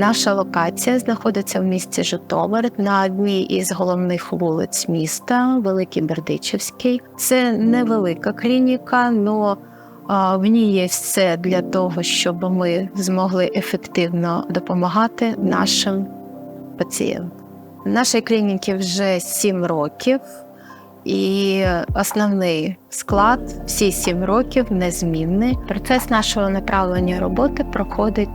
Наша локація знаходиться в місті Житомир на одній із головних вулиць міста Великий Бердичівський. Це невелика клініка, але в ній є все для того, щоб ми змогли ефективно допомагати нашим пацієнтам. Нашій клініці вже 7 років і основний склад всі 7 років незмінний. Процес нашого направлення роботи проходить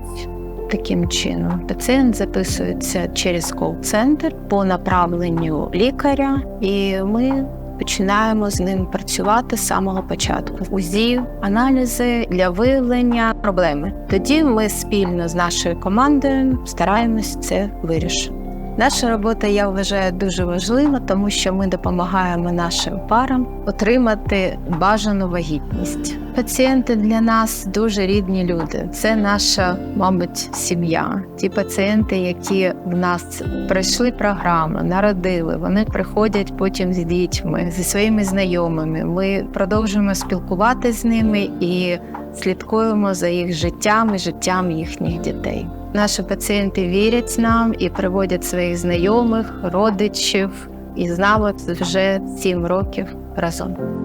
таким чином. Пацієнт записується через кол-центр по направленню лікаря, і ми починаємо з ним працювати з самого початку. УЗІ, аналізи для виявлення проблеми. Тоді ми спільно з нашою командою стараємось це вирішити. Наша робота, я вважаю, дуже важлива, тому що ми допомагаємо нашим парам отримати бажану вагітність. Пацієнти для нас дуже рідні люди. Це наша, мабуть, сім'я. Ті пацієнти, які в нас пройшли програму, народили, вони приходять потім з дітьми, зі своїми знайомими. Ми продовжуємо спілкуватися з ними і слідкуємо за їх життям і життям їхніх дітей. Наші пацієнти вірять нам і приводять своїх знайомих, родичів, і з нами вже 7 років разом.